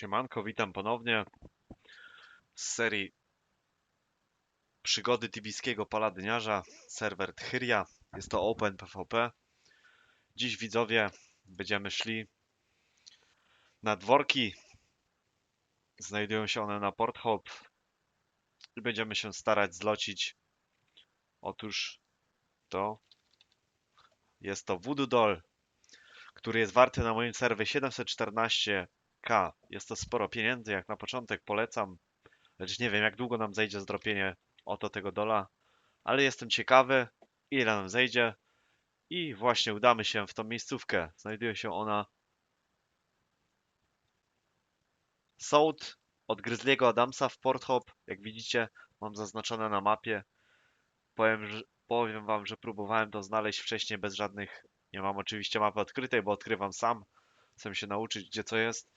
Siemanko, witam ponownie z serii Przygody tibijskiego paladyniarza, serwer Thyria. Jest to Open PvP. Dziś widzowie będziemy szli na dworki. Znajdują się one na Port Hope i będziemy się starać zlocić. Otóż to jest to Voodoo Doll, który jest warty na moim serwie 714 K. Jest to sporo pieniędzy, jak na początek polecam. Lecz nie wiem, jak długo nam zejdzie zdropienie oto tego dola. Ale jestem ciekawy, ile nam zejdzie. I właśnie udamy się w tą miejscówkę. Znajduje się ona Sołd od Gryzliego Adamsa w Port Hope. Jak widzicie, mam zaznaczone na mapie. Powiem, że, powiem wam, że próbowałem to znaleźć wcześniej bez żadnych... Nie mam oczywiście mapy odkrytej, bo odkrywam sam. Chcę się nauczyć, gdzie co jest.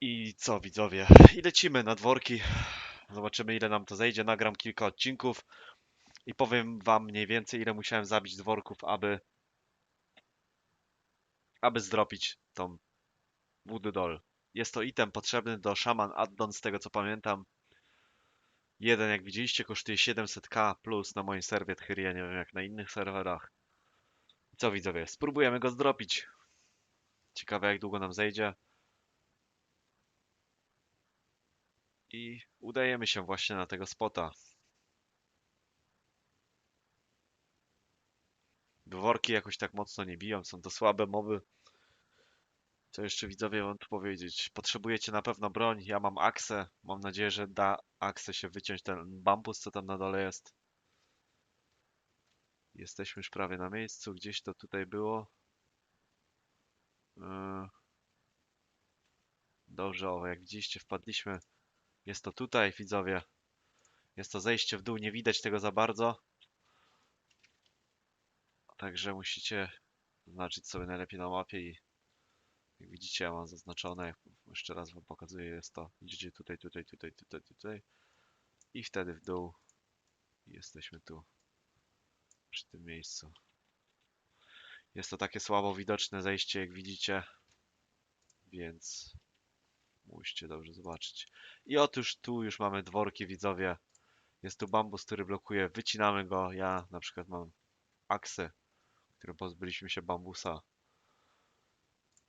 I co, widzowie? I lecimy na dworki. Zobaczymy, ile nam to zejdzie. Nagram kilka odcinków i powiem wam mniej więcej, ile musiałem zabić dworków, aby aby zdropić tą Voodoo Doll. Jest to item potrzebny do Shaman Addon, z tego co pamiętam. Jeden, jak widzieliście, kosztuje 700k plus na moim serwie Thyria, nie wiem jak na innych serwerach. Co widzowie, spróbujemy go zdropić. Ciekawe jak długo nam zejdzie. I udajemy się właśnie na tego spota. Dworki jakoś tak mocno nie biją, są to słabe moby. Co jeszcze widzowie mam tu powiedzieć? Potrzebujecie na pewno broń, ja mam aksę. Mam nadzieję, że da aksę się wyciąć ten bambus, co tam na dole jest. Jesteśmy już prawie na miejscu, gdzieś to tutaj było. Yy. Dobrze, o, jak widzieliście, wpadliśmy. Jest to tutaj, widzowie. Jest to zejście w dół, nie widać tego za bardzo. Także musicie zaznaczyć sobie najlepiej na mapie i jak widzicie, ja mam zaznaczone. Jeszcze raz wam pokazuję, jest to. Idziecie tutaj, tutaj, tutaj, tutaj, tutaj. I wtedy w dół. Jesteśmy tu. Przy tym miejscu. Jest to takie słabo widoczne zejście, jak widzicie. Więc musicie dobrze zobaczyć. I otóż tu już mamy dworki, widzowie. Jest tu bambus, który blokuje. Wycinamy go. Ja na przykład mam aksy, którym pozbyliśmy się bambusa.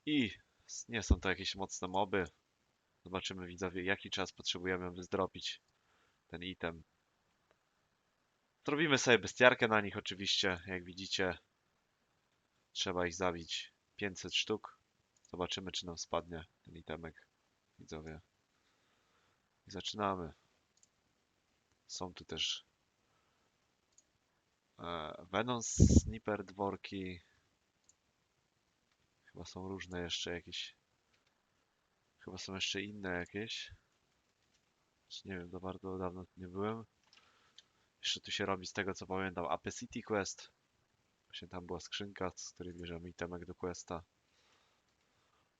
I nie są to jakieś mocne moby. Zobaczymy, widzowie, jaki czas potrzebujemy, by zdropić ten item. Zrobimy sobie bestiarkę na nich oczywiście, jak widzicie. Trzeba ich zabić 500 sztuk. Zobaczymy, czy nam spadnie ten itemek, widzowie. I zaczynamy. Są tu też e, Venom Sniper dworki. Chyba są różne jeszcze jakieś. Chyba są jeszcze inne jakieś. Nie wiem, za bardzo dawno nie byłem. Jeszcze tu się robi z tego co pamiętam AP City Quest. Właśnie tam była skrzynka, z której bierzemy itemek do questa.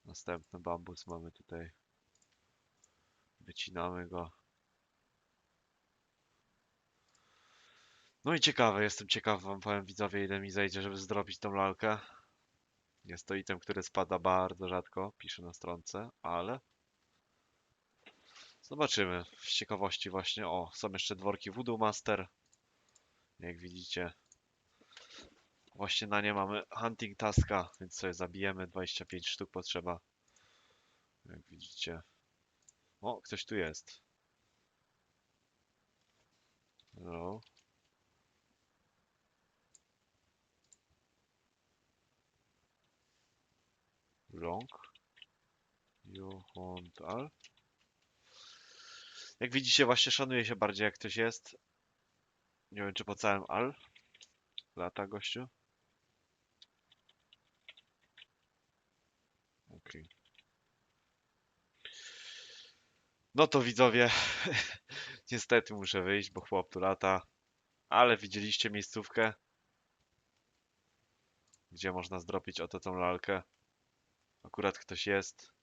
Następny bambus mamy tutaj. Wycinamy go. No i ciekawe, jestem ciekaw, wam powiem widzowie, ile mi zejdzie, żeby zrobić tą lalkę. Jest to item, który spada bardzo rzadko, pisze na stronce, ale zobaczymy. Z ciekawości właśnie, o, są jeszcze dworki Voodoo Master. Jak widzicie, właśnie na nie mamy Hunting Taska, więc sobie zabijemy, 25 sztuk potrzeba. Jak widzicie. O, ktoś tu jest. No. Long. Johontal. Jak widzicie, właśnie szanuje się bardziej jak ktoś jest. Nie wiem, czy po całym al. Lata gościu. Okej. No to widzowie, niestety muszę wyjść, bo chłop tu lata. Ale widzieliście miejscówkę, gdzie można zdropić oto tą lalkę. Akurat ktoś jest.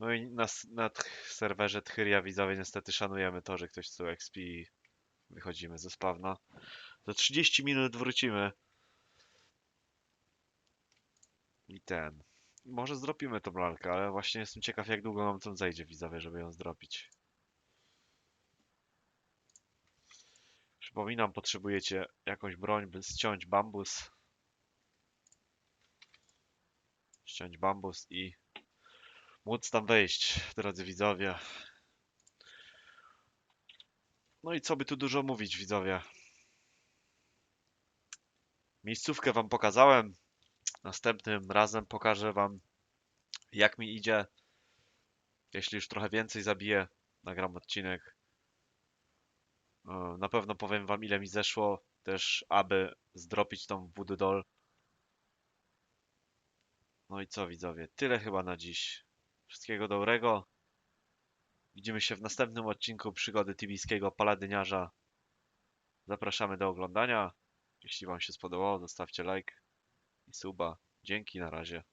No i na, na serwerze Thyria widzowie niestety szanujemy to, że ktoś tu XP i wychodzimy ze spawna. Za 30 minut wrócimy. I ten. Może zdropimy tą lalkę, ale właśnie jestem ciekaw jak długo nam to zejdzie widzowie, żeby ją zdropić. Przypominam, potrzebujecie jakąś broń, by ściąć bambus. Ściąć bambus i móc tam wejść, drodzy widzowie. No i co by tu dużo mówić, widzowie. Miejscówkę wam pokazałem. Następnym razem pokażę wam, jak mi idzie. Jeśli już trochę więcej zabiję, nagram odcinek. E, Na pewno powiem wam, ile mi zeszło, też aby zdropić tą voodoo doll. No i co widzowie, tyle chyba na dziś. Wszystkiego dobrego. Widzimy się w następnym odcinku przygody tibijskiego paladyniarza. Zapraszamy do oglądania. Jeśli wam się spodobało, zostawcie like i suba. Dzięki, na razie.